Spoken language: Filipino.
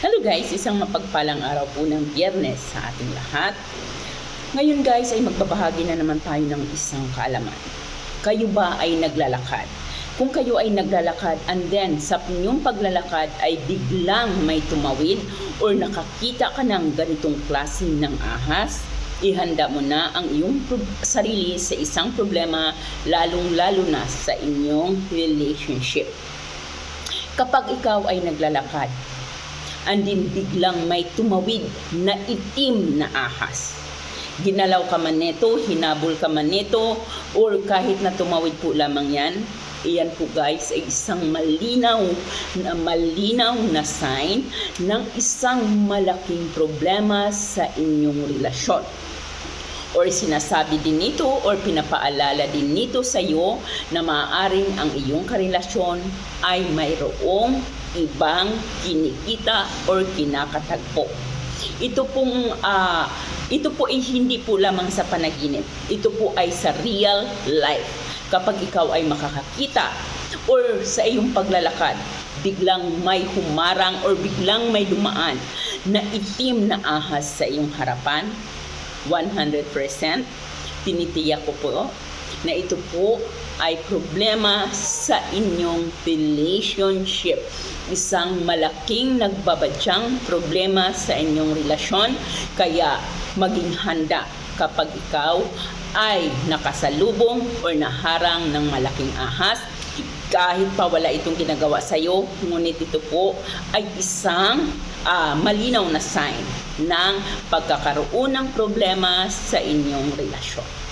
Hello guys, isang mapagpalang araw po ng biyernes sa ating lahat. Ngayon guys ay magbabahagi na naman tayo ng isang kaalaman. Kayo ba ay naglalakad? Kung kayo ay naglalakad and then sa inyong paglalakad ay biglang may tumawid or nakakita ka ng ganitong klase ng ahas, ihanda mo na ang iyong sarili sa isang problema lalong-lalo na sa inyong relationship. Kapag ikaw ay naglalakad, andin biglang may tumawid na itim na ahas. Ginalaw ka man nito, hinabol ka man nito, or kahit na tumawid po lamang yan, iyan po guys ay isang malinaw na malinaw na sign ng isang malaking problema sa inyong relasyon or sinasabi din nito or pinapaalala din nito sa iyo na maaaring ang iyong karelasyon ay mayroong ibang kinikita or kinakatagpo. Ito pong ah, ito po ay hindi po lamang sa panaginip. Ito po ay sa real life. Kapag ikaw ay makakakita or sa iyong paglalakad, biglang may humarang or biglang may dumaan na itim na ahas sa iyong harapan, 100% tinitiyak ko po na ito po ay problema sa inyong relationship. Isang malaking nagbabadyang problema sa inyong relasyon. Kaya maging handa kapag ikaw ay nakasalubong or naharang ng malaking ahas kahit pa wala itong ginagawa sa iyo, ngunit ito po ay isang ah, malinaw na sign ng pagkakaroon ng problema sa inyong relasyon.